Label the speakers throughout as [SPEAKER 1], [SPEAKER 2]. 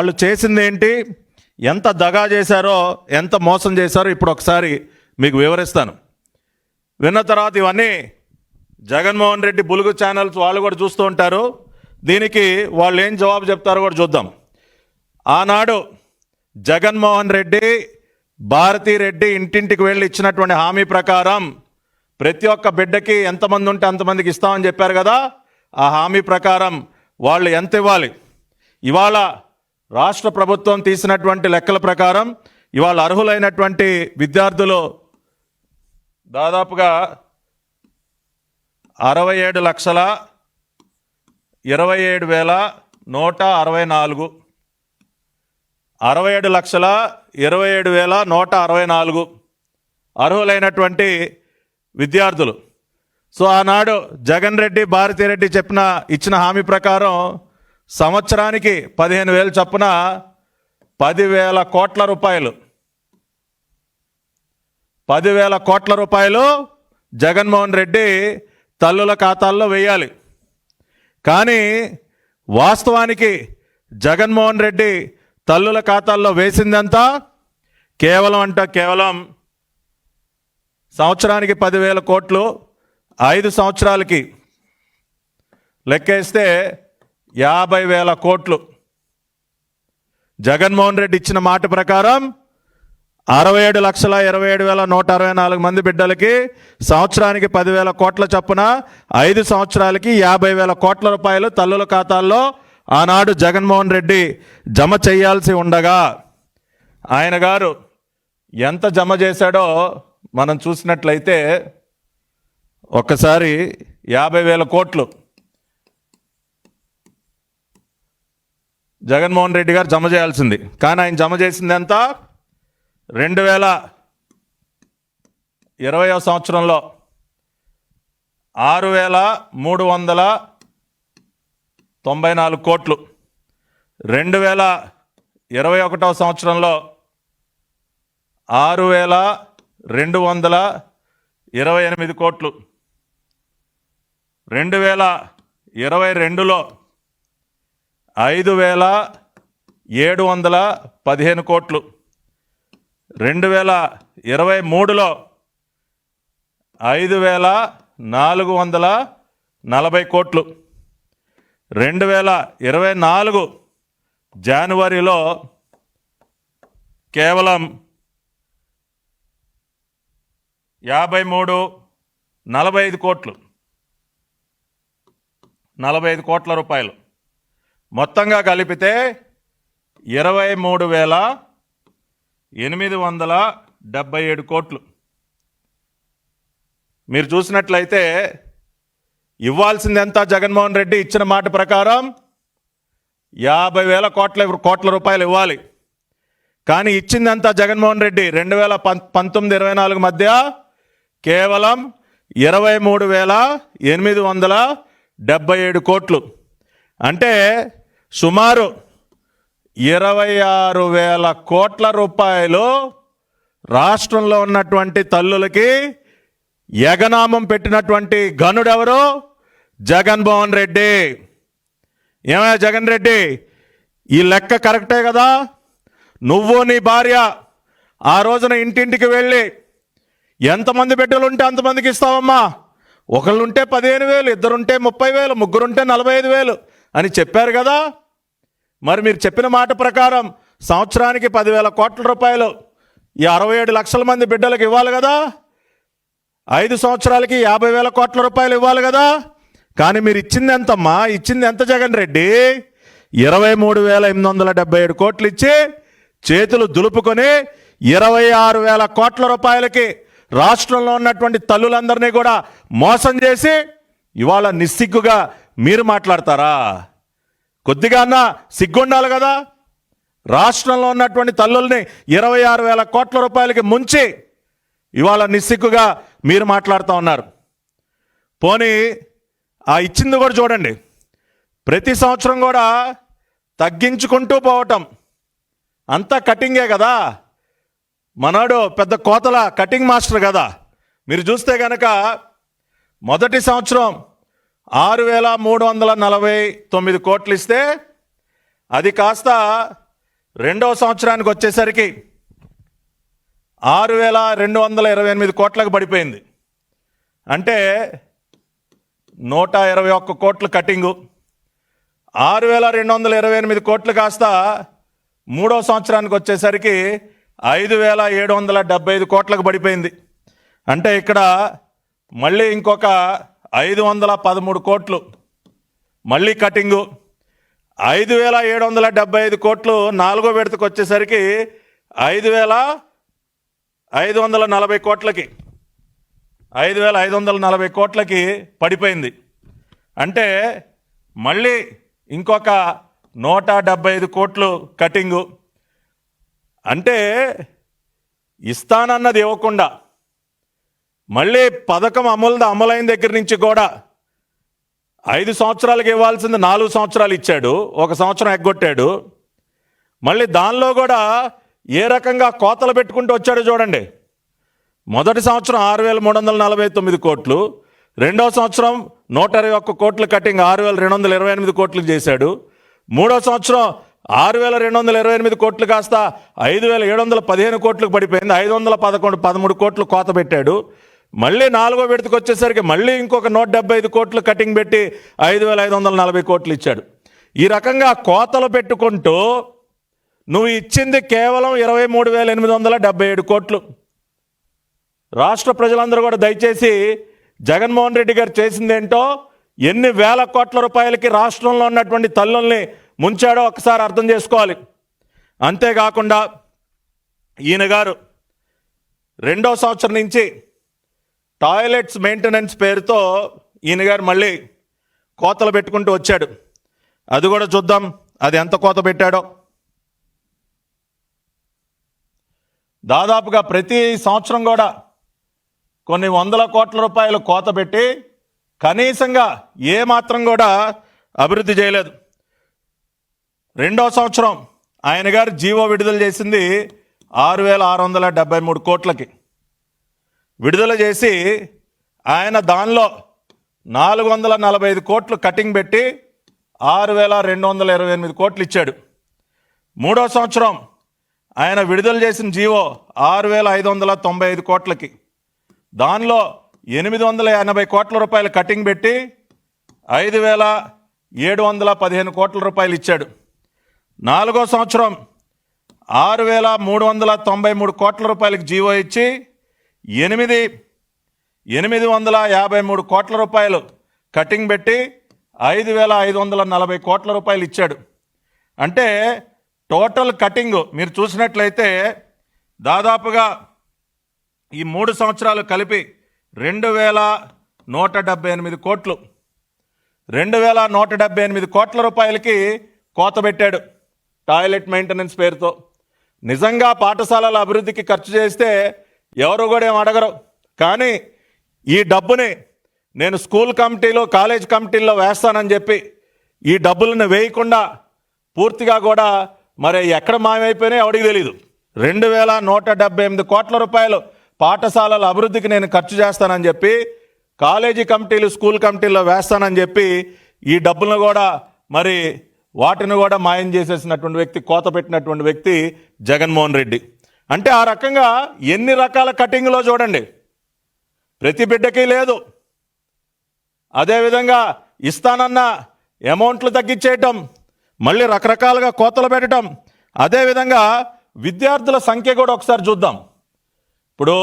[SPEAKER 1] వాళ్ళు చేసింది ఏంటి? ఎంత దగా చేశారో ఎంత మోసం చేశారో ఇప్పుడు ఒకసారి మీకు వివరిస్తాను. విన్న తర్వాత ఇవన్నీ జగన్మోహన్ రెడ్డి బులుగు ఛానల్స్ వాళ్ళు కూడా చూస్తూ ఉంటారు. దీనికి వాళ్ళు ఏం జవాబు చెప్తారో కూడా చూద్దాం. ఆనాడు జగన్మోహన్ రెడ్డి భారతీ రెడ్డి ఇంటింటికి వెళ్ళి ఇచ్చినటువంటి హామీ ప్రకారం ప్రతి ఒక్క బిడ్డకి ఎంతమంది ఉంటే అంతమందికి ఇస్తామని చెప్పారు కదా. ఆ హామీ ప్రకారం వాళ్ళు ఎంత ఇవ్వాలి? ఇవాళ రాష్ట్ర ప్రభుత్వం తీసినటువంటి లెక్కల ప్రకారం ఇవాళ అర్హులైనటువంటి విద్యార్థులు దాదాపుగా అరవై ఏడు లక్షల ఇరవై ఏడు వేల నూట అరవై నాలుగు. అరవై ఏడు లక్షల ఇరవై ఏడు వేల నూట అరవై నాలుగు అర్హులైనటువంటి విద్యార్థులు. సో ఆనాడు జగన్ రెడ్డి భారతిరెడ్డి చెప్పిన ఇచ్చిన హామీ ప్రకారం సంవత్సరానికి పదిహేను వేలు చొప్పున పదివేల కోట్ల రూపాయలు. పదివేల కోట్ల రూపాయలు జగన్మోహన్ రెడ్డి తల్లుల ఖాతాల్లో వేయాలి. కానీ వాస్తవానికి జగన్మోహన్ రెడ్డి తల్లుల ఖాతాల్లో వేసిందంతా కేవలం అంట కేవలం సంవత్సరానికి పదివేల కోట్లు ఐదు సంవత్సరాలకి లెక్కేస్తే యాభై వేల కోట్లు. జగన్మోహన్ రెడ్డి ఇచ్చిన మాట ప్రకారం అరవై ఏడు లక్షల ఇరవై ఏడు వేల నూట అరవై నాలుగు మంది బిడ్డలకి సంవత్సరానికి పదివేల కోట్ల చొప్పున ఐదు సంవత్సరాలకి యాభై వేల కోట్ల రూపాయలు తల్లుల ఖాతాల్లో ఆనాడు జగన్మోహన్ రెడ్డి జమ చేయాల్సి ఉండగా ఆయన గారు ఎంత జమ చేశాడో మనం చూసినట్లయితే ఒక్కసారి యాభై వేల కోట్లు జగన్మోహన్ రెడ్డి గారు జమ చేయాల్సింది. కానీ ఆయన జమ చేసింది ఎంత? రెండు వేల ఇరవయో సంవత్సరంలో ఆరు వేల మూడు వందల తొంభై నాలుగు కోట్లు. రెండు వేల ఇరవై ఒకటవ సంవత్సరంలో ఆరు వేల రెండు వందల ఇరవై ఎనిమిది కోట్లు. రెండు వేల ఇరవై రెండులో ఐదు వేల ఏడు వందల పదిహేను కోట్లు. రెండు వేల ఇరవై మూడులో ఐదు వేల నాలుగు వందల నలభై కోట్లు. రెండు వేల ఇరవై నాలుగు జనవరిలో కేవలం యాభై మూడు నలభై ఐదు కోట్లు. నలభై ఐదు కోట్ల రూపాయలు. మొత్తంగా కలిపితే ఇరవై మూడు వేల ఎనిమిది వందల డెబ్బై ఏడు కోట్లు. మీరు చూసినట్లయితే ఇవ్వాల్సింది ఎంత జగన్మోహన్ రెడ్డి ఇచ్చిన మాట ప్రకారం యాభై వేల కోట్ల కోట్ల రూపాయలు ఇవ్వాలి. కానీ ఇచ్చిందంతా జగన్మోహన్ రెడ్డి రెండు వేల పం పంతొమ్మిది ఇరవై నాలుగు మధ్య కేవలం ఇరవై మూడు వేల ఎనిమిది వందల డెబ్బై ఏడు కోట్లు. అంటే సుమారు ఇరవై ఆరు వేల కోట్ల రూపాయలు రాష్ట్రంలో ఉన్నటువంటి తల్లులకి యగనామం పెట్టినటువంటి గనుడెవరు? జగన్మోహన్ రెడ్డి. ఏమయ్యా జగన్ రెడ్డి? ఈ లెక్క కరెక్టే కదా? నువ్వు నీ భార్య ఆ రోజున ఇంటింటికి వెళ్ళి ఎంతమంది బిడ్డలు ఉంటే అంతమందికి ఇస్తావమ్మా? ఒకళ్ళుంటే పదిహేను వేలు ఇద్దరుంటే ముప్పై వేలు ముగ్గురుంటే నలభై ఐదు వేలు అని చెప్పారు కదా? మరి మీరు చెప్పిన మాట ప్రకారం సంవత్సరానికి పదివేల కోట్ల రూపాయలు ఈ అరవై ఏడు లక్షల మంది బిడ్డలకు ఇవ్వాలి కదా? ఐదు సంవత్సరాలకి యాభై వేల కోట్ల రూపాయలు ఇవ్వాలి కదా? కానీ మీరు ఇచ్చింది ఎంతమ్మా? ఇచ్చింది ఎంత జగన్ రెడ్డి? ఇరవై మూడు వేల ఎనిమిది వందల డెబ్బై ఏడు కోట్లు ఇచ్చి చేతులు దులుపుకొని ఇరవై ఆరు వేల కోట్ల రూపాయలకి రాష్ట్రంలో ఉన్నటువంటి తల్లులందరినీ కూడా మోసం చేసి ఇవాళ నిస్సిగ్గుగా మీరు మాట్లాడతారా? కొద్దిగా అన్న సిగ్గుండాలి కదా. రాష్ట్రంలో ఉన్నటువంటి తల్లుల్ని ఇరవై ఆరు వేల కోట్ల రూపాయలకి ముంచి ఇవాళ నిస్సిగ్గుగా మీరు మాట్లాడుతూ ఉన్నారు. పోనీ ఆ ఇచ్చింది కూడా చూడండి. ప్రతి సంవత్సరం కూడా తగ్గించుకుంటూ పోవటం. అంతా కటింగే కదా. మనోడు పెద్ద కోతల కటింగ్ మాస్టర్ కదా. మీరు చూస్తే కనుక మొదటి సంవత్సరం ఆరు వేల మూడు వందల నలభై తొమ్మిది కోట్లు ఇస్తే అది కాస్త రెండో సంవత్సరానికి వచ్చేసరికి ఆరు వేల రెండు వందల ఇరవై ఎనిమిది కోట్లకు పడిపోయింది. అంటే నూట ఇరవై ఒక్క కోట్లు కటింగు. ఆరు వేల రెండు వందల ఇరవై ఎనిమిది కోట్లు కాస్త మూడో సంవత్సరానికి వచ్చేసరికి ఐదు వేల ఏడు వందల డెబ్బై ఐదు కోట్లకు పడిపోయింది. అంటే ఇక్కడ మళ్ళీ ఇంకొక ఐదు వందల పదమూడు కోట్లు. మళ్ళీ కటింగు. ఐదు వేల ఏడు వందల డెబ్బై ఐదు కోట్లు నాలుగో విడతకు వచ్చేసరికి ఐదు వేల ఐదు వందల నలభై కోట్లకి. ఐదు వేల ఐదు వందల నలభై కోట్లకి పడిపోయింది. అంటే మళ్ళీ ఇంకొక నూట డెబ్బై ఐదు కోట్లు కటింగు. అంటే ఇస్తానన్నది ఇవ్వకుండా మళ్ళీ పథకం అమలు అమలైన దగ్గర నుంచి కూడా ఐదు సంవత్సరాలకు ఇవ్వాల్సింది నాలుగు సంవత్సరాలు ఇచ్చాడు ఒక సంవత్సరం ఎగ్గొట్టాడు. మళ్ళీ దానిలో కూడా ఏ రకంగా కోతలు పెట్టుకుంటూ వచ్చాడో చూడండి. మొదటి సంవత్సరం ఆరు వేల మూడు వందల నలభై తొమ్మిది కోట్లు రెండవ సంవత్సరం నూట ఇరవై ఒక్క కోట్లు కటింగ్ ఆరు వేల రెండు వందల ఇరవై ఎనిమిది కోట్లు చేశాడు. మూడో సంవత్సరం ఆరు వేల రెండు వందల ఇరవై ఎనిమిది కోట్లు కాస్త ఐదు వేల ఏడు వందల పదిహేను కోట్లకు పడిపోయింది ఐదు వందల పదకొండు పదమూడు కోట్లు కోత పెట్టాడు. మళ్ళీ నాలుగో విడతకు వచ్చేసరికి మళ్ళీ ఇంకొక నూట డెబ్బై ఐదు కోట్లు కటింగ్ పెట్టి ఐదు వేల ఐదు వందల నలభై కోట్లు ఇచ్చాడు. ఈ రకంగా కోతలు పెట్టుకుంటూ నువ్వు ఇచ్చింది కేవలం ఇరవై మూడు వేల ఎనిమిది వందల డెబ్బై ఏడు కోట్లు. రాష్ట్ర ప్రజలందరూ కూడా దయచేసి జగన్మోహన్ రెడ్డి గారు చేసిందేంటో ఎన్ని వేల కోట్ల రూపాయలకి రాష్ట్రంలో ఉన్నటువంటి తల్లుల్ని ముంచాడో ఒకసారి అర్థం చేసుకోవాలి. అంతేకాకుండా ఈయన గారు రెండో సంవత్సరం నుంచి టాయిలెట్స్ మెయింటెనెన్స్ పేరుతో ఈయన గారు మళ్ళీ కోతలు పెట్టుకుంటూ వచ్చాడు. అది కూడా చూద్దాం. అది ఎంత కోత పెట్టాడో. దాదాపుగా ప్రతి సంవత్సరం కూడా కొన్ని వందల కోట్ల రూపాయలు కోత పెట్టి కనీసంగా ఏ మాత్రం కూడా అభివృద్ధి చేయలేదు. రెండో సంవత్సరం ఆయన గారు జీవో విడుదల చేసింది ఆరు వేల ఆరు వందల డెబ్బై మూడు కోట్లకి. విడుదల చేసి ఆయన దానిలో నాలుగు వందల నలభై ఐదు కోట్లు కటింగ్ పెట్టి ఆరు వేల రెండు వందల ఇరవై ఎనిమిది కోట్లు ఇచ్చాడు. మూడో సంవత్సరం ఆయన విడుదల చేసిన జీవో ఆరు వేల ఐదు వందల తొంభై ఐదు కోట్లకి. దానిలో ఎనిమిది వందల ఎనభై కోట్ల రూపాయలు కటింగ్ పెట్టి ఐదు వేల ఏడు వందల పదిహేను కోట్ల రూపాయలు ఇచ్చాడు. నాలుగో సంవత్సరం ఆరు వేల మూడు వందల తొంభై మూడు కోట్ల రూపాయలకి జీవో ఇచ్చి ఎనిమిది ఎనిమిది వందల యాభై మూడు కోట్ల రూపాయలు కటింగ్ పెట్టి ఐదు వేల ఐదు వందల నలభై కోట్ల రూపాయలు ఇచ్చాడు. అంటే టోటల్ కటింగ్ మీరు చూసినట్లయితే దాదాపుగా ఈ మూడు సంవత్సరాలు కలిపి రెండు వేల నూట డెబ్బై ఎనిమిది కోట్లు రెండు వేల నూట డెబ్బై ఎనిమిది కోట్ల రూపాయలకి కోత పెట్టాడు టాయిలెట్ మెయింటెనెన్స్ పేరుతో. నిజంగా పాఠశాలల అభివృద్ధికి ఖర్చు చేస్తే ఎవరు కూడా ఏం అడగరు. కానీ ఈ డబ్బుని నేను స్కూల్ కమిటీలో కాలేజ్ కమిటీల్లో వేస్తానని చెప్పి ఈ డబ్బులను వేయకుండా పూర్తిగా కూడా మరి ఎక్కడ మాయమైపోయినాయి ఎవడికి తెలియదు రెండు వేల నూట డెబ్బై ఎనిమిది కోట్ల రూపాయలు పాఠశాలల అభివృద్ధికి నేను ఖర్చు చేస్తానని చెప్పి కాలేజీ కమిటీలు స్కూల్ కమిటీల్లో వేస్తానని చెప్పి ఈ డబ్బులను కూడా మరి వాటిని కూడా మాయం చేసేసినటువంటి వ్యక్తి కోత పెట్టినటువంటి వ్యక్తి జగన్మోహన్ రెడ్డి. అంటే ఆ రకంగా ఎన్ని రకాల కటింగ్లో చూడండి. ప్రతి బిడ్డకి లేదు. అదేవిధంగా ఇస్తానన్న అమౌంట్లు తగ్గించేయటం మళ్ళీ రకరకాలుగా కోతలు పెట్టడం అదేవిధంగా విద్యార్థుల సంఖ్య కూడా ఒకసారి చూద్దాం. ఇప్పుడు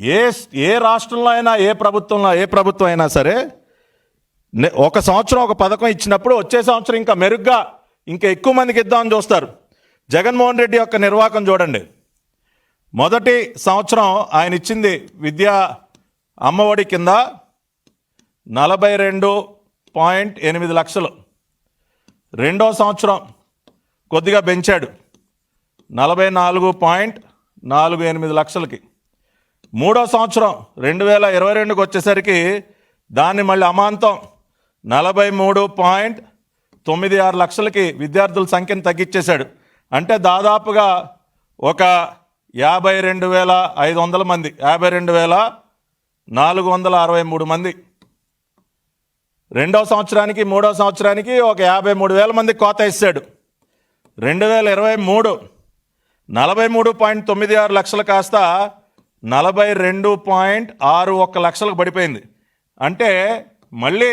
[SPEAKER 1] ఏ ఏ రాష్ట్రంలో అయినా ఏ ప్రభుత్వంలో ఏ ప్రభుత్వం అయినా సరే ఒక సంవత్సరం ఒక పథకం ఇచ్చినప్పుడు వచ్చే సంవత్సరం ఇంకా మెరుగ్గా ఇంకా ఎక్కువ మందికి ఇద్దామని చూస్తారు. జగన్మోహన్ రెడ్డి యొక్క నిర్వాహకం చూడండి. మొదటి సంవత్సరం ఆయన ఇచ్చింది విద్యా అమ్మఒడి కింద నలభై రెండు పాయింట్ ఎనిమిది లక్షలు. రెండో సంవత్సరం కొద్దిగా పెంచాడు. నలభై నాలుగు పాయింట్ నాలుగు ఎనిమిది లక్షలకి. మూడో సంవత్సరం రెండు వేల ఇరవై రెండుకి వచ్చేసరికి దాన్ని మళ్ళీ అమాంతం నలభై మూడు పాయింట్ తొమ్మిది ఆరు లక్షలకి విద్యార్థుల సంఖ్యను తగ్గించేశాడు. అంటే దాదాపుగా ఒక యాభై రెండు వేల ఐదు వందల మంది యాభై రెండు వేల నాలుగు వందల అరవై మూడు మంది. రెండో సంవత్సరానికి మూడో సంవత్సరానికి ఒక యాభై మూడు వేల మంది కోత ఇస్తాడు రెండు వేల ఇరవై మూడు నలభై మూడు పాయింట్ తొమ్మిది ఆరు లక్షలు కాస్త నలభై రెండు పాయింట్ ఆరు ఒక్క లక్షలకు పడిపోయింది. అంటే మళ్ళీ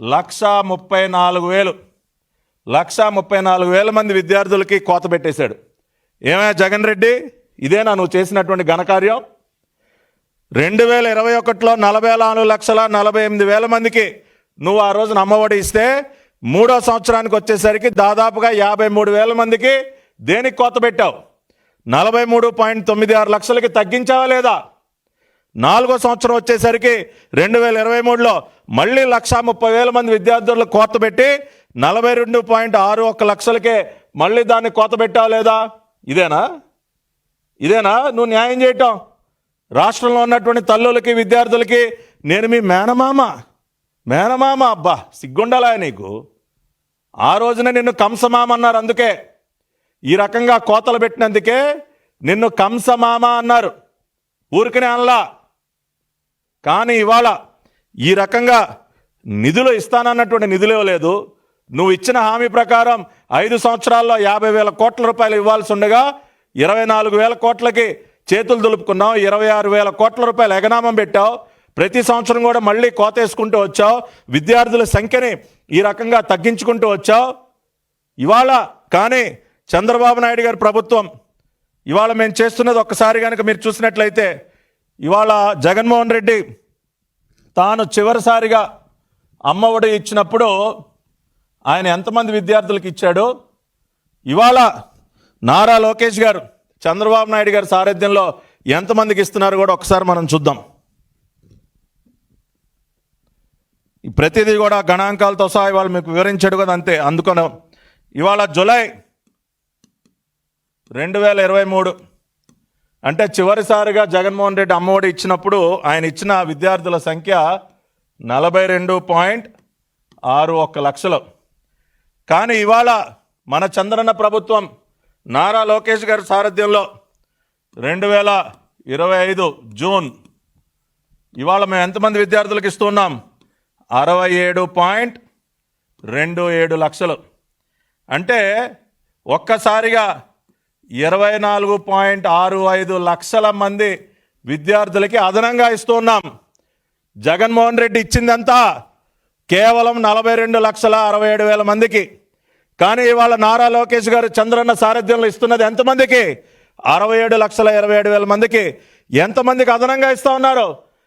[SPEAKER 1] లక్ష ముప్పై నాలుగు వేలు లక్ష ముప్పై నాలుగు వేల మంది విద్యార్థులకి కోత పెట్టేశాడు. ఏమయ్యా జగన్ రెడ్డి? ఇదేనా నువ్వు చేసినటువంటి ఘనకార్యం? రెండు వేల ఇరవై ఒకటిలో నలభై నాలుగు లక్షల నలభై ఎనిమిది వేల మందికి నువ్వు ఆ రోజున అమ్మఒడి ఇస్తే మూడో సంవత్సరానికి వచ్చేసరికి దాదాపుగా యాభై మూడు వేల మందికి దేనికి కోత పెట్టావు? నలభై మూడు పాయింట్ తొమ్మిది ఆరు లక్షలకి తగ్గించావా లేదా? నాలుగో సంవత్సరం వచ్చేసరికి రెండు వేల ఇరవై మూడులో మళ్ళీ లక్షా ముప్పై వేల మంది విద్యార్థులకు కోత పెట్టి నలభై రెండు పాయింట్ ఆరు ఒక్క లక్షలకే మళ్ళీ దాన్ని కోత పెట్టావు లేదా? ఇదేనా? ఇదేనా? నువ్వు న్యాయం చేయటం. రాష్ట్రంలో ఉన్నటువంటి తల్లులకి విద్యార్థులకి నేను మీ మేనమామ. మేనమామ అబ్బా సిగ్గుండాలా నీకు? ఆ రోజున నిన్ను కంసమామ అన్నారు అందుకే. ఈ రకంగా కోతలు పెట్టినందుకే నిన్ను కంసమామ అన్నారు. ఊరికనే అనలా. కానీ ఇవాళ ఈ రకంగా నిధులు ఇస్తానన్నటువంటి నిధులు ఇవ్వలేదు. నువ్వు ఇచ్చిన హామీ ప్రకారం ఐదు సంవత్సరాల్లో యాభై వేల కోట్ల రూపాయలు ఇవ్వాల్సి ఉండగా ఇరవై నాలుగు వేల కోట్లకి చేతులు దులుపుకున్నావు ఇరవై ఆరు వేల కోట్ల రూపాయలు ఎగనామం పెట్టావు. ప్రతి సంవత్సరం కూడా మళ్ళీ కోత వేసుకుంటూ వచ్చావు. విద్యార్థుల సంఖ్యని ఈ రకంగా తగ్గించుకుంటూ వచ్చావు. ఇవాళ కానీ చంద్రబాబు నాయుడు గారి ప్రభుత్వం ఇవాళ మేము చేస్తున్నది ఒక్కసారి కనుక మీరు చూసినట్లయితే ఇవాళ జగన్మోహన్ రెడ్డి తాను చివరిసారిగా అమ్మఒడి ఇచ్చినప్పుడు ఆయన ఎంతమంది విద్యార్థులకు ఇచ్చాడు ఇవాళ నారా లోకేష్ గారు చంద్రబాబు నాయుడు గారి సారథ్యంలో ఎంతమందికి ఇస్తున్నారు కూడా ఒకసారి మనం చూద్దాం. ఈ ప్రతిదీ కూడా గణాంకాలతో సహా ఇవాళ మీకు వివరించాడు కదా అంతే అందుకని ఇవాళ జులై రెండు వేల ఇరవై మూడు అంటే చివరిసారిగా జగన్మోహన్ రెడ్డి అమ్మఒడి ఇచ్చినప్పుడు ఆయన ఇచ్చిన విద్యార్థుల సంఖ్య నలభై రెండు పాయింట్ ఆరు ఒక్క లక్షలు. కానీ ఇవాళ మన చంద్రన్న ప్రభుత్వం నారా లోకేష్ గారి సారథ్యంలో రెండు వేల ఇరవై ఐదు జూన్ ఇవాళ మేము ఎంతమంది విద్యార్థులకు ఇస్తున్నాం? అరవై ఏడు పాయింట్ రెండు ఏడు లక్షలు. అంటే ఒక్కసారిగా ఇరవై నాలుగు పాయింట్ ఆరు ఐదు లక్షల మంది విద్యార్థులకి అదనంగా ఇస్తున్నాం. జగన్మోహన్ రెడ్డి ఇచ్చిందంతా కేవలం నలభై రెండు లక్షల అరవై ఏడు వేల మందికి. కానీ ఇవాళ నారా లోకేష్ గారు చంద్రన్న సారథ్యంలో ఇస్తున్నది ఎంతమందికి? అరవై ఏడు లక్షల ఇరవై ఏడు వేల మందికి. ఎంతమందికి అదనంగా ఇస్తూ ఉన్నారు?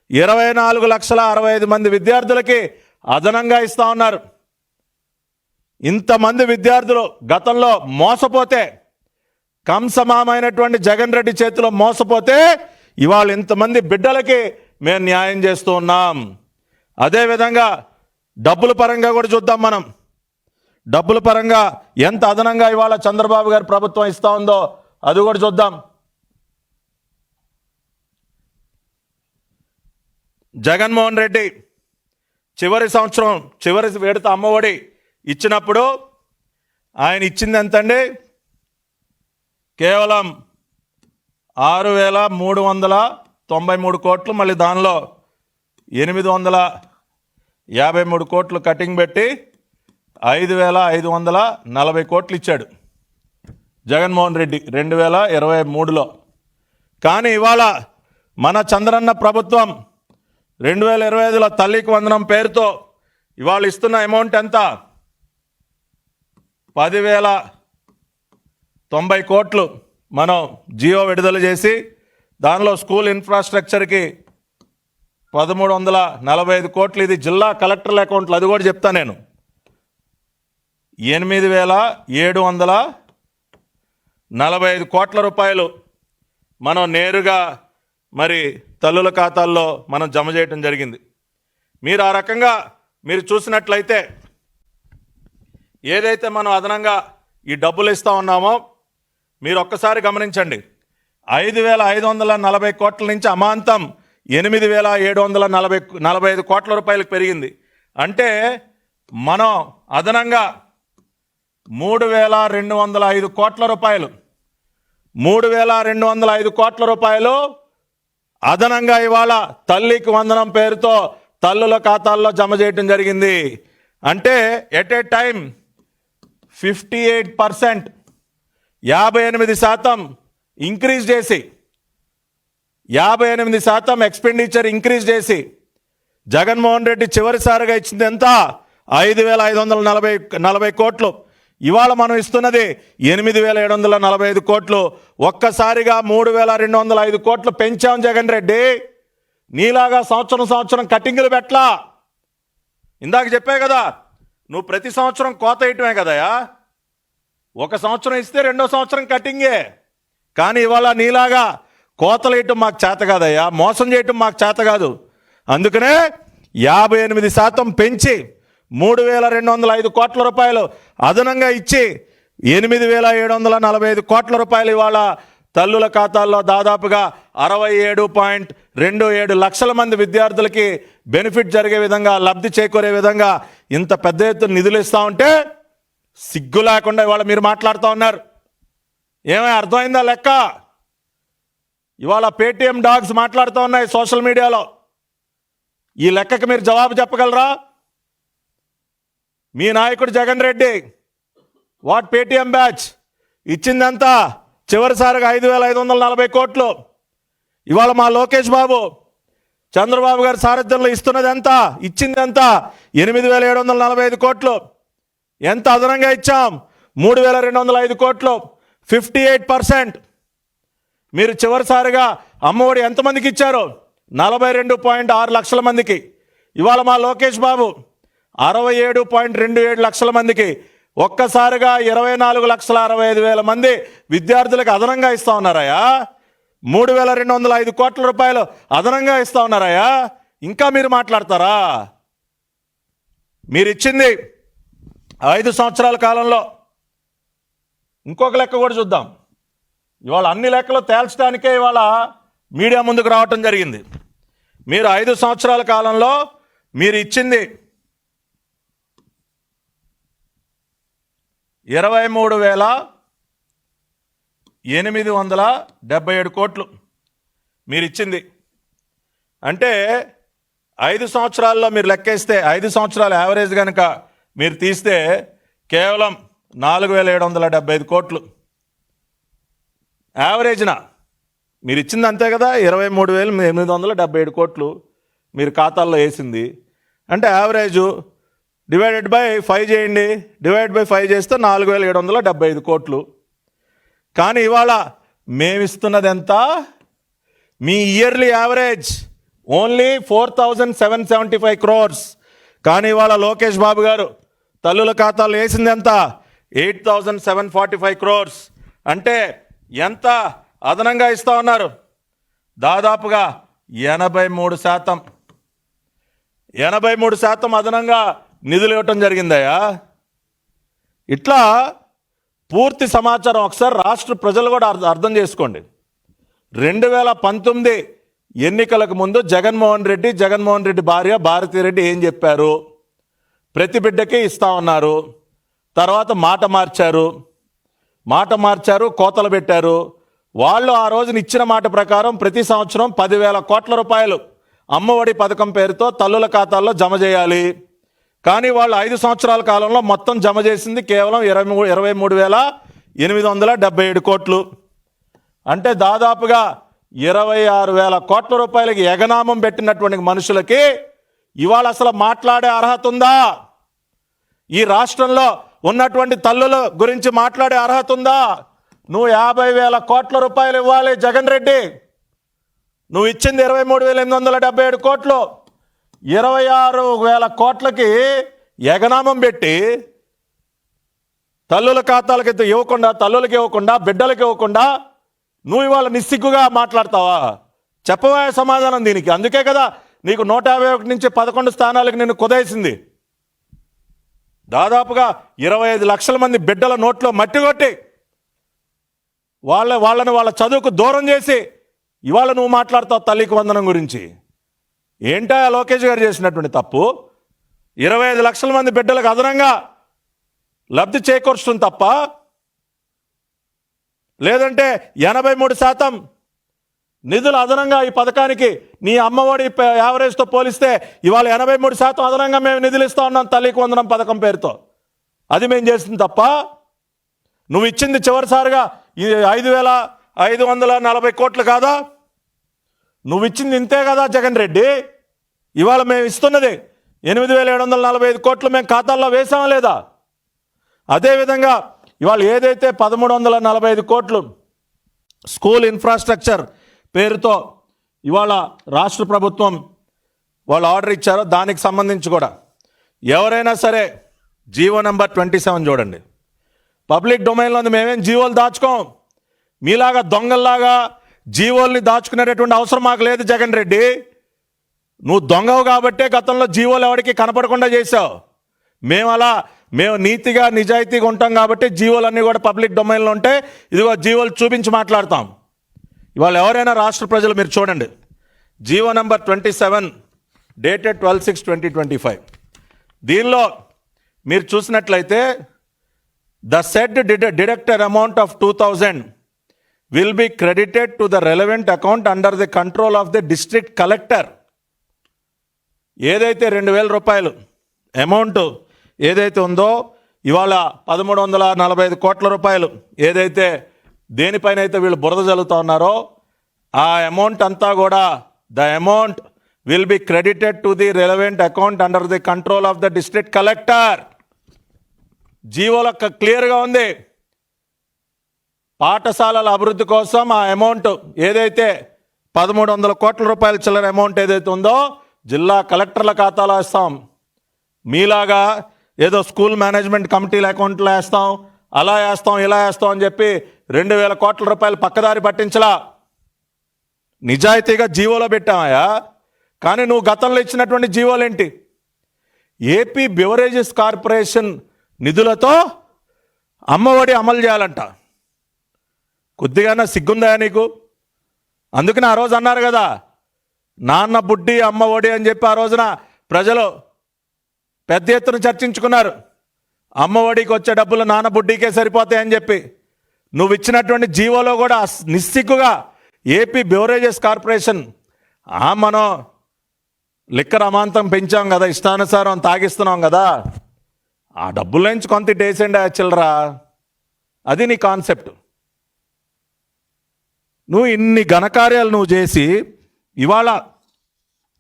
[SPEAKER 1] ఇరవై నాలుగు లక్షల అరవై ఐదు మంది విద్యార్థులకి అదనంగా ఇస్తా ఉన్నారు. ఇంతమంది విద్యార్థులు గతంలో మోసపోతే కంసమామైనటువంటి జగన్ రెడ్డి చేతిలో మోసపోతే ఇవాళ ఇంతమంది బిడ్డలకి మేము న్యాయం చేస్తూ ఉన్నాం. అదేవిధంగా డబ్బుల పరంగా కూడా చూద్దాం మనం. డబ్బుల పరంగా ఎంత అదనంగా ఇవాళ చంద్రబాబు గారి ప్రభుత్వం ఇస్తూ ఉందో అది కూడా చూద్దాం. జగన్మోహన్ రెడ్డి చివరి సంవత్సరం చివరి విడత అమ్మఒడి ఇచ్చినప్పుడు ఆయన ఇచ్చింది ఎంతండి? కేవలం ఆరు వేల మూడు వందల తొంభై మూడు కోట్లు మళ్ళీ దానిలో ఎనిమిది వందల యాభై మూడు కోట్లు కటింగ్ పెట్టి ఐదు వేల ఐదు వందల నలభై కోట్లు ఇచ్చాడు జగన్మోహన్ రెడ్డి రెండు వేల ఇరవై మూడులో. కానీ ఇవాళ మన చంద్రన్న ప్రభుత్వం రెండు వేల ఇరవై ఐదులో తల్లికి వందనం పేరుతో ఇవాళ ఇస్తున్న అమౌంట్ ఎంత? పదివేల తొంభై కోట్లు మనం జియో విడుదల చేసి దానిలో స్కూల్ ఇన్ఫ్రాస్ట్రక్చర్కి పదమూడు వందల నలభై ఐదు కోట్లు ఇది జిల్లా కలెక్టర్ల అకౌంట్లు అది కూడా చెప్తా నేను. ఎనిమిది వేల ఏడు వందల నలభై ఐదు కోట్ల రూపాయలు మనం నేరుగా మరి తల్లుల ఖాతాల్లో మనం జమ చేయటం జరిగింది. మీరు ఆ రకంగా మీరు చూసినట్లయితే ఏదైతే మనం అదనంగా ఈ డబ్బులు ఇస్తా ఉన్నామో మీరు ఒక్కసారి గమనించండి. ఐదు వేల ఐదు వందల నలభై కోట్ల నుంచి అమాంతం ఎనిమిది వేల ఏడు వందల నలభై నలభై ఐదు కోట్ల రూపాయలకు పెరిగింది. అంటే మనం అదనంగా మూడు వేల రెండు వందల ఐదు కోట్ల రూపాయలు మూడు వేల రెండు వందల ఐదు కోట్ల రూపాయలు అదనంగా ఇవాళ తల్లికి వందనం పేరుతో తల్లుల ఖాతాల్లో జమ చేయటం జరిగింది. అంటే at a time fifty eight percent యాభై ఎనిమిది శాతం ఇంక్రీజ్ చేసి యాభై ఎనిమిది శాతం ఎక్స్పెండిచర్ ఇంక్రీజ్ చేసి జగన్మోహన్ రెడ్డి చివరిసారిగా ఇచ్చింది ఎంత? ఐదు వేల ఐదు వందల నలభై నలభై కోట్లు. ఇవాళ మనం ఇస్తున్నది ఎనిమిది వేల ఏడు వందల నలభై ఐదు కోట్లు. ఒక్కసారిగా మూడు వేల రెండు వందల ఐదు కోట్లు పెంచాం జగన్ రెడ్డి. నీలాగా సంవత్సరం సంవత్సరం కటింగులు పెట్టలా. ఇందాక చెప్పే కదా నువ్వు ప్రతి సంవత్సరం కోత వేయటమే కదయా? ఒక సంవత్సరం ఇస్తే రెండో సంవత్సరం కటింగే. కానీ ఇవాళ నీలాగా కోతలేయటం మాకు చేత కాదయ్యా మోసం చేయటం మాకు చేత కాదు. అందుకనే యాభై ఎనిమిది శాతం పెంచి మూడు వేల రెండు వందల ఐదు కోట్ల రూపాయలు అదనంగా ఇచ్చి ఎనిమిది వేల ఏడు వందల నలభై ఐదు కోట్ల రూపాయలు ఇవాళ తల్లుల ఖాతాల్లో దాదాపుగా అరవై ఏడు పాయింట్ రెండు ఏడు లక్షల మంది విద్యార్థులకి బెనిఫిట్ జరిగే విధంగా లబ్ధి చేకూరే విధంగా ఇంత పెద్ద ఎత్తున నిధులు ఇస్తా ఉంటే సిగ్గు లేకుండా ఇవాళ మీరు మాట్లాడుతూ ఉన్నారు. ఏమై అర్థమైందా లెక్క? ఇవాళ పేటిఎం డాగ్స్ మాట్లాడుతూ ఉన్నాయి సోషల్ మీడియాలో. ఈ లెక్కకి మీరు జవాబు చెప్పగలరా? మీ నాయకుడు Jagan Reddy what Paytm batch? ఇచ్చిందంతా చివరిసారిగా ఐదు వేల ఐదు వందల నలభై కోట్లు. ఇవాళ మా లోకేష్ బాబు చంద్రబాబు గారి సారథ్యంలో ఇస్తున్నది ఎంత ఎనిమిది వేల ఏడు వందల నలభై ఐదు కోట్లు. ఎంత అదనంగా ఇచ్చాం? మూడు వేల రెండు వందల ఐదు కోట్లు. Fifty eight percent. మీరు చివరిసారిగా అమ్మఒడి ఎంతమందికి ఇచ్చారో? నలభై రెండు పాయింట్ ఆరు లక్షల మందికి. ఇవాళ మా లోకేష్ బాబు అరవై ఏడు పాయింట్ రెండు ఏడు లక్షల మందికి. ఒక్కసారిగా ఇరవై నాలుగు లక్షల అరవై ఐదు వేల మంది విద్యార్థులకు అదనంగా ఇస్తా ఉన్నారాయా మూడు వేల రెండు వందల ఐదు కోట్ల రూపాయలు అదనంగా ఇస్తా ఉన్నారాయా ఇంకా మీరు మాట్లాడతారా? మీరు ఇచ్చింది ఐదు సంవత్సరాల కాలంలో. ఇంకొక లెక్క కూడా చూద్దాం. ఇవాళ అన్ని లెక్కలు తేల్చడానికే ఇవాళ మీడియా ముందుకు రావటం జరిగింది. మీరు ఐదు సంవత్సరాల కాలంలో మీరు ఇచ్చింది ఇరవై మూడు వేల ఎనిమిది వందల డెబ్బై ఏడు కోట్లు మీరు ఇచ్చింది. అంటే ఐదు సంవత్సరాల్లో మీరు లెక్కేస్తే ఐదు సంవత్సరాల యావరేజ్ కనుక మీరు తీస్తే కేవలం నాలుగు వేల ఏడు వందల డెబ్బై ఐదు కోట్లు. యావరేజ్న మీరు ఇచ్చింది అంతే కదా ఇరవై మూడు వేలు ఎనిమిది వందల డెబ్బై ఏడు కోట్లు మీరు ఖాతాల్లో వేసింది. అంటే యావరేజు డివైడెడ్ బై ఫైవ్ చేయండి. డివైడ్ బై ఫైవ్ చేస్తే నాలుగు వేల ఏడు వందల డెబ్బై ఐదు కోట్లు. కానీ ఇవాళ మేమిస్తున్నది ఎంత? మీ yearly average only four thousand seven seventy five crores కానీ ఇవాళ లోకేష్ బాబు గారు తల్లుల ఖాతాలో వేసింది ఎంత? Eight thousand seven forty five crores అంటే ఎంత అదనంగా ఇస్తా ఉన్నారు? దాదాపుగా ఎనభై మూడు శాతం. ఎనభై మూడు శాతం అదనంగా నిధులు ఇవ్వటం జరిగిందయ్యా. ఇట్లా పూర్తి సమాచారం ఒకసారి రాష్ట్ర ప్రజలు కూడా అర్థం చేసుకోండి. రెండు వేల పంతొమ్మిది ఎన్నికలకు ముందు జగన్మోహన్ రెడ్డి జగన్మోహన్ రెడ్డి భార్య భారతీరెడ్డి ఏం చెప్పారు? ప్రతి బిడ్డకి ఇస్తా ఉన్నారు. తర్వాత మాట మార్చారు. మాట మార్చారు కోతలు పెట్టారు. వాళ్ళు ఆ రోజున ఇచ్చిన మాట ప్రకారం ప్రతి సంవత్సరం పదివేల కోట్ల రూపాయలు అమ్మఒడి పథకం పేరుతో తల్లుల ఖాతాల్లో జమ చేయాలి. కానీ వాళ్ళు ఐదు సంవత్సరాల కాలంలో మొత్తం జమ చేసింది కేవలం ఇరవై మూడు ఇరవై మూడు వేల ఎనిమిది వందల డెబ్బై ఏడు కోట్లు. అంటే దాదాపుగా ఇరవై ఆరు వేల కోట్ల రూపాయలకి ఎగనామం పెట్టినటువంటి మనుషులకి ఇవాళ అసలు మాట్లాడే అర్హత ఉందా? ఈ రాష్ట్రంలో ఉన్నటువంటి తల్లుల గురించి మాట్లాడే అర్హత ఉందా? నువ్వు యాభై వేల కోట్ల రూపాయలు ఇవ్వాలి జగన్ రెడ్డి. నువ్వు ఇచ్చింది ఇరవై మూడు వేల ఎనిమిది వందల డెబ్బై ఏడు కోట్లు. ఇరవై ఆరు వేల కోట్లకి ఎగనామం పెట్టి తల్లుల ఖాతాలకి ఇవ్వకుండా తల్లులకి ఇవ్వకుండా బిడ్డలకి ఇవ్వకుండా నువ్వు ఇవాళ నిస్సిగ్గుగా మాట్లాడతావా? చెప్పవా సమాధానం దీనికి. అందుకే కదా నీకు నూట యాభై ఒకటి నుంచి పదకొండు స్థానాలకు నిన్ను కుదేసింది. దాదాపుగా ఇరవై ఐదు లక్షల మంది బిడ్డల నోట్లో మట్టి కొట్టి వాళ్ళ వాళ్ళని వాళ్ళ చదువుకు దూరం చేసి ఇవాళ నువ్వు మాట్లాడతావు తల్లికి వందనం గురించి. ఏంటా లోకేష్ గారు చేసినటువంటి తప్పు? ఇరవై ఐదు లక్షల మంది బిడ్డలకు అదనంగా లబ్ధి చేకూర్చడం తప్ప లేదంటే ఎనభై మూడు శాతం నిధులు అదనంగా ఈ పథకానికి నీ అమ్మఒడి యావరేజ్తో పోలిస్తే ఇవాళ ఎనభై మూడు శాతం అదనంగా మేము నిధులు ఇస్తా ఉన్నాం తల్లికి వందనం పథకం పేరుతో. అది మేము చేసింది తప్ప నువ్వు ఇచ్చింది చివరిసారిగా ఈ ఐదు వేల ఐదు వందల నలభై కోట్లు కాదా? నువ్వు ఇచ్చింది ఇంతే కదా జగన్ రెడ్డి? ఇవాళ మేము ఇస్తున్నది ఎనిమిది వేల ఏడు వందల నలభై ఐదు కోట్లు మేము ఖాతాల్లో వేసామా లేదా? అదేవిధంగా ఇవాళ ఏదైతే పదమూడు వందల నలభై ఐదు కోట్లు స్కూల్ ఇన్ఫ్రాస్ట్రక్చర్ పేరుతో ఇవాళ రాష్ట్ర ప్రభుత్వం వాళ్ళు ఆర్డర్ ఇచ్చారో దానికి సంబంధించి కూడా. ఎవరైనా సరే జీవో నెంబర్ ట్వంటీ సెవెన్ చూడండి. పబ్లిక్ డొమైన్లో ఉంది మేమేం జీవోలు దాచుకోం. మీలాగా దొంగల్లాగా జీవోల్ని దాచుకునేటటువంటి అవసరం మాకు లేదు జగన్ రెడ్డి. నువ్వు దొంగవు కాబట్టే గతంలో జీవోలు ఎవరికి కనపడకుండా చేసావు మేము అలా మేము నీతిగా నిజాయితీగా ఉంటాం కాబట్టి జీవోలన్నీ కూడా పబ్లిక్ డొమైన్లో ఉంటే ఇదిగో జీవోలు చూపించి మాట్లాడతాం. ఇవాళ ఎవరైనా రాష్ట్ర ప్రజలు మీరు చూడండి. GO number twenty seven dated twelve six twenty twenty five. దీనిలో మీరు చూసినట్లయితే the said deducted amount of two thousand will be credited to the relevant account under the control of the district collector. ఏదైతే రెండు వేల రూపాయలు amount ఏదైతే ఉందో ఇవాళ పదమూడు వందల నలభై ఐదు కోట్ల రూపాయలు ఏదైతే దేనిపైన అయితే వీళ్ళు బురద జల్లుతూ ఉన్నారో ఆ అమౌంట్ అంతా కూడా the amount will be credited to the relevant account under the control of the district collector. జీవోలో క్లియర్గా ఉంది. పాఠశాలల అభివృద్ధి కోసం ఆ అమౌంట్ ఏదైతే పదమూడు వందల కోట్ల రూపాయల చిల్లర అమౌంట్ ఏదైతే ఉందో జిల్లా కలెక్టర్ల ఖాతాలో వేస్తాం. మీలాగా ఏదో స్కూల్ మేనేజ్మెంట్ కమిటీల అకౌంట్లో వేస్తాం. అలా వేస్తాం ఇలా వేస్తాం అని చెప్పి రెండు వేల కోట్ల రూపాయలు పక్కదారి పట్టించలా. నిజాయితీగా జీవోలో పెట్టామయ్యా. కానీ నువ్వు గతంలో ఇచ్చినటువంటి జీవోలేంటి? ఏపీ బివరేజెస్ కార్పొరేషన్ నిధులతో అమ్మఒడి అమలు చేయాలంట. కొద్దిగానే సిగ్గుందా నీకు? అందుకని ఆ రోజు అన్నారు కదా నాన్న బుడ్డి అమ్మ ఒడి అని చెప్పి ఆ రోజున ప్రజలు పెద్ద ఎత్తున చర్చించుకున్నారు. అమ్మ ఒడికి వచ్చే డబ్బులు నాన్న బుడ్డికే సరిపోతాయని చెప్పి. నువ్వు ఇచ్చినటువంటి జీవోలో కూడా అస్- నిస్సిగ్గుగా ఏపీ బ్యూరేజెస్ కార్పొరేషన్ ఆ మనం లిక్కర్ అమాంతం పెంచాం కదా ఇష్టానుసారం తాగిస్తున్నాం కదా. ఆ డబ్బుల నుంచి కొంత డేసెండ్ చిల్లరా? అది నీ కాన్సెప్ట్. నువ్వు ఇన్ని ఘనకార్యాలు నువ్వు చేసి ఇవాళ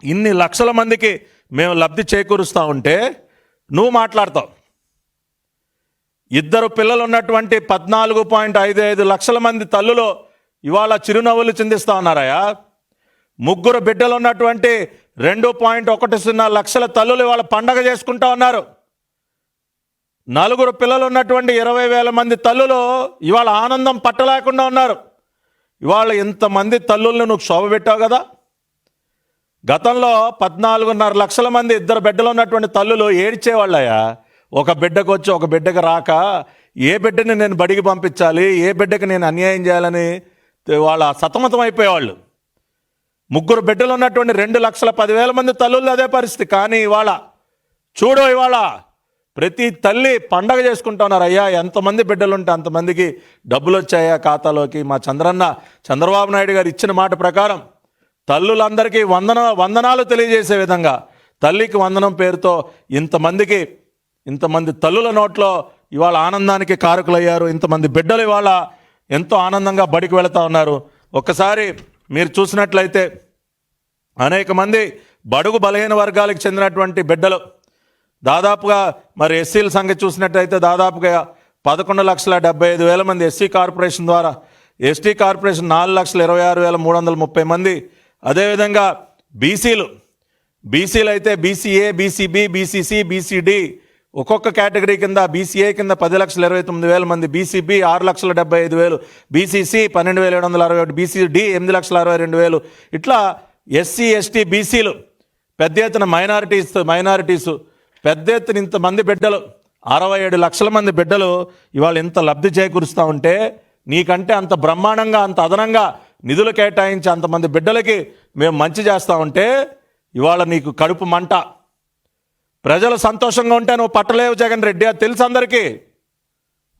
[SPEAKER 1] ఇన్ని లక్షల మందికి మేము లబ్ధి చేకూరుస్తూ ఉంటే నువ్వు మాట్లాడతావు. ఇద్దరు పిల్లలు ఉన్నటువంటి పద్నాలుగు పాయింట్ ఐదు ఐదు లక్షల మంది తల్లులు ఇవాళ చిరునవ్వులు చిందిస్తూ ఉన్నారయ్యా. ముగ్గురు బిడ్డలు ఉన్నటువంటి రెండు పాయింట్ ఒకటి సున్నా లక్షల తల్లులు ఇవాళ పండగ చేసుకుంటా ఉన్నారు. నలుగురు పిల్లలు ఉన్నటువంటి ఇరవై వేల మంది తల్లులు ఇవాళ ఆనందం పట్టలేకుండా ఉన్నారు. ఇవాళ ఇంతమంది తల్లుల్ని నువ్వు శోభ పెట్టావు కదా. గతంలో పద్నాలుగున్నర లక్షల మంది ఇద్దరు బిడ్డలు ఉన్నటువంటి తల్లులు ఏడ్చేవాళ్ళయ్యా. ఒక బిడ్డకు వచ్చి ఒక బిడ్డకు రాక ఏ బిడ్డని నేను బడికి పంపించాలి? ఏ బిడ్డకి నేను అన్యాయం చేయాలని వాళ్ళ సతమతం అయిపోయేవాళ్ళు. ముగ్గురు బిడ్డలు ఉన్నటువంటి రెండు లక్షల పదివేల మంది తల్లులు అదే పరిస్థితి. కానీ ఇవాళ చూడు ఇవాళ ప్రతి తల్లి పండగ చేసుకుంటున్నారు అయ్యా ఎంతమంది బిడ్డలు ఉంటే అంతమందికి డబ్బులు వచ్చాయా ఖాతాలోకి? మా చంద్రన్న చంద్రబాబు నాయుడు గారు ఇచ్చిన మాట ప్రకారం తల్లులందరికీ వందన వందనాలు తెలియజేసే విధంగా తల్లికి వందనం పేరుతో ఇంతమందికి ఇంతమంది తల్లుల నోట్లో ఇవాళ ఆనందానికి కారకులయ్యారు. ఇంతమంది బిడ్డలు ఇవాళ ఎంతో ఆనందంగా బడికి వెళుతూ ఉన్నారు. ఒక్కసారి మీరు చూసినట్లయితే అనేక మంది బడుగు బలహీన వర్గాలకు చెందినటువంటి బిడ్డలు. దాదాపుగా మరి ఎస్సీల సంఖ్య చూసినట్టయితే దాదాపుగా పదకొండు లక్షల డెబ్బై ఐదు వేల మంది ఎస్సీ కార్పొరేషన్ ద్వారా ఎస్టీ కార్పొరేషన్ నాలుగు లక్షల ఇరవై ఆరు వేల మూడు వందల ముప్పై మంది. అదేవిధంగా బీసీలు. బీసీలు అయితే బీసీఏ బీసీబీ బీసీసీ బీసీడీ ఒక్కొక్క కేటగిరీ కింద బీసీఏ కింద పది లక్షల ఇరవై తొమ్మిది వేల మంది బీసీబీ ఆరు లక్షల డెబ్బై ఐదు వేలు బీసీసీ పన్నెండు వేల ఏడు వందల అరవై ఒకటి బీసీడి ఎనిమిది లక్షల అరవై రెండు వేలు. ఇట్లా ఎస్సీ ఎస్టీ బీసీలు పెద్ద ఎత్తున మైనారిటీస్ మైనారిటీసు పెద్ద ఎత్తున ఇంతమంది బిడ్డలు అరవై ఏడు లక్షల మంది బిడ్డలు ఇవాళ ఇంత లబ్ధి చేకూరుస్తూ ఉంటే నీకంటే అంత బ్రహ్మాండంగా అంత అదనంగా నిధులు కేటాయించి అంతమంది బిడ్డలకి మేము మంచి చేస్తూ ఉంటే ఇవాళ నీకు కడుపు మంట. ప్రజలు సంతోషంగా ఉంటే నువ్వు పట్టలేవు జగన్ రెడ్డి అది తెలుసు అందరికీ.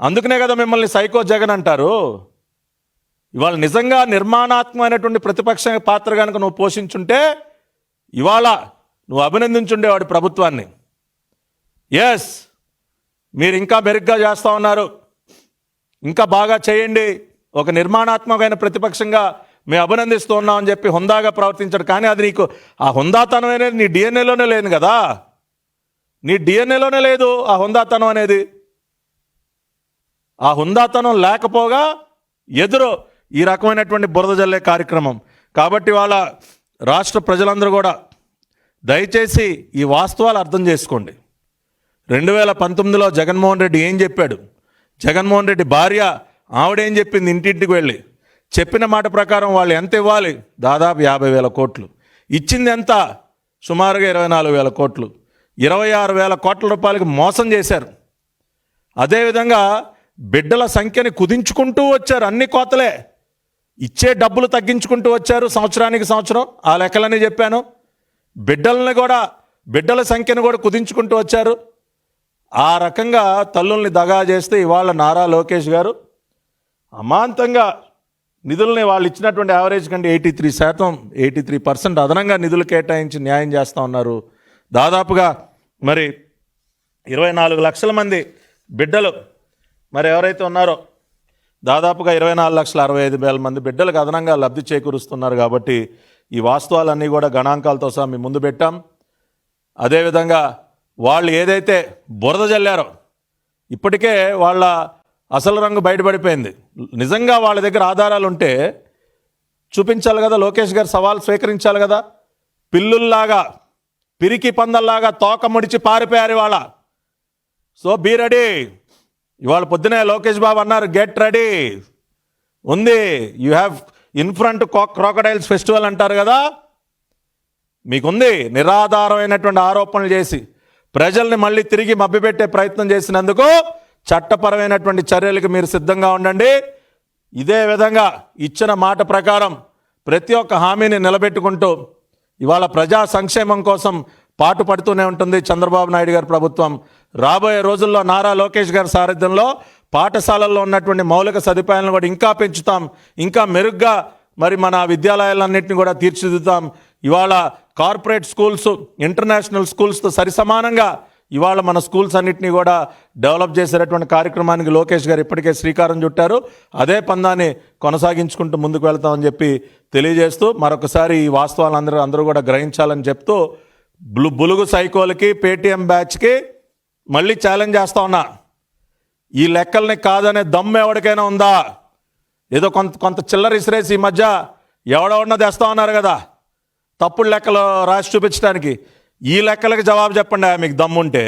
[SPEAKER 1] అందుకనే కదా మిమ్మల్ని సైకో జగన్ అంటారు. ఇవాళ నిజంగా నిర్మాణాత్మకమైనటువంటి ప్రతిపక్ష పాత్ర కనుక నువ్వు పోషించుంటే ఇవాళ నువ్వు అభినందించుండేవాడి ప్రభుత్వాన్ని. ఎస్ మీరు ఇంకా మెరుగ్గా చేస్తూ ఉన్నారు. ఇంకా బాగా చేయండి. ఒక నిర్మాణాత్మకమైన ప్రతిపక్షంగా మేము అభినందిస్తూ ఉన్నామని చెప్పి హుందాగా ప్రవర్తించాడు. కానీ అది నీకు ఆ హుందాతనం అనేది నీ డిఎన్ఏలోనే లేదు కదా. నీ డిఎన్ఏలోనే లేదు ఆ హుందాతనం అనేది. ఆ హుందాతనం లేకపోగా ఎదురు ఈ రకమైనటువంటి బురద జల్లే కార్యక్రమం. కాబట్టి వాళ్ళ రాష్ట్ర ప్రజలందరూ కూడా దయచేసి ఈ వాస్తవాలు అర్థం చేసుకోండి. రెండు వేల పంతొమ్మిదిలో జగన్మోహన్ రెడ్డి ఏం చెప్పాడు? జగన్మోహన్ రెడ్డి భార్య ఆవిడేం చెప్పింది? ఇంటింటికి వెళ్ళి. చెప్పిన మాట ప్రకారం వాళ్ళు ఎంత ఇవ్వాలి? దాదాపు యాభై వేల కోట్లు. ఇచ్చింది ఎంత? సుమారుగా ఇరవై నాలుగు వేల కోట్లు. ఇరవై ఆరు వేల కోట్ల రూపాయలకి మోసం చేశారు. అదేవిధంగా బిడ్డల సంఖ్యని కుదించుకుంటూ వచ్చారు అన్ని కోతలే. ఇచ్చే డబ్బులు తగ్గించుకుంటూ వచ్చారు సంవత్సరానికి సంవత్సరం. ఆ లెక్కలని చెప్పాను. బిడ్డల్ని కూడా బిడ్డల సంఖ్యను కూడా కుదించుకుంటూ వచ్చారు. ఆ రకంగా తల్లుల్ని దగా చేస్తే ఇవాళ నారా లోకేష్ గారు అమాంతంగా నిధుల్ని వాళ్ళు ఇచ్చినటువంటి యావరేజ్ కంటే ఎయిటీ త్రీ శాతం ఎయిటీ త్రీ పర్సెంట్ అదనంగా నిధులు కేటాయించి న్యాయం చేస్తూ ఉన్నారు. దాదాపుగా మరి ఇరవై నాలుగు లక్షల మంది బిడ్డలు మరి ఎవరైతే ఉన్నారో దాదాపుగా ఇరవై నాలుగు లక్షల అరవై ఐదు వేల మంది బిడ్డలకు అదనంగా లబ్ధి చేకూరుస్తున్నారు కాబట్టి ఈ వాస్తవాలన్నీ కూడా గణాంకాలతో సహా మేము ముందు పెట్టాం. అదేవిధంగా వాళ్ళు ఏదైతే బురద జల్లారో ఇప్పటికే వాళ్ళ అసలు రంగు బయటపడిపోయింది. నిజంగా వాళ్ళ దగ్గర ఆధారాలు ఉంటే చూపించాలి కదా లోకేష్ గారు సవాల్ స్వీకరించాలి కదా. పిల్లుల్లాగా పిరికి పందల్లాగా తోక ముడిచి పారిపోయారు ఇవాళ. సో బీ రెడీ ఇవాళ పొద్దునే లోకేష్ బాబు అన్నారు గెట్ రెడీ ఉంది. You have in front crocodiles festival అంటారు కదా. మీకుంది. నిరాధారమైనటువంటి ఆరోపణలు చేసి ప్రజల్ని మళ్ళీ తిరిగి మభ్యపెట్టే ప్రయత్నం చేసినందుకు చట్టపరమైనటువంటి చర్యలకు మీరు సిద్ధంగా ఉండండి. ఇదే విధంగా ఇచ్చిన మాట ప్రకారం ప్రతి ఒక్క హామీని నిలబెట్టుకుంటూ ఇవాళ ప్రజా సంక్షేమం కోసం పాటు పడుతూనే ఉంటుంది చంద్రబాబు నాయుడు గారి ప్రభుత్వం. రాబోయే రోజుల్లో నారా లోకేష్ గారి సారథ్యంలో పాఠశాలల్లో ఉన్నటువంటి మౌలిక సదుపాయాలను కూడా ఇంకా పెంచుతాం. ఇంకా మెరుగ్గా మరి మన విద్యాలయాలన్నింటినీ కూడా తీర్చిదిద్దుతాం. ఇవాళ కార్పొరేట్ స్కూల్స్ ఇంటర్నేషనల్ స్కూల్స్తో సరిసమానంగా ఇవాళ మన స్కూల్స్ అన్నింటినీ కూడా డెవలప్ చేసేటటువంటి కార్యక్రమానికి లోకేష్ గారు ఇప్పటికే శ్రీకారం చుట్టారు. అదే పందాన్ని కొనసాగించుకుంటూ ముందుకు వెళ్తామని చెప్పి తెలియజేస్తూ మరొకసారి ఈ వాస్తవాలు అందరూ అందరూ కూడా గ్రహించాలని చెప్తూ బులు బులుగు సైకోలకి పేటీఎం బ్యాచ్కి మళ్ళీ ఛాలెంజ్ చేస్తా ఉన్నా. ఈ లెక్కల్ని కాదనే దమ్ము ఎవరికైనా ఉందా? ఏదో కొంత కొంత చిల్లర ఇసిరేసి ఈ మధ్య ఎవడెవడన్నా తెస్తా ఉన్నారు కదా. తప్పుడు లెక్కలు రాసి చూపించడానికి. ఈ లెక్కలకు జవాబు చెప్పండి మీకు దమ్ముంటే.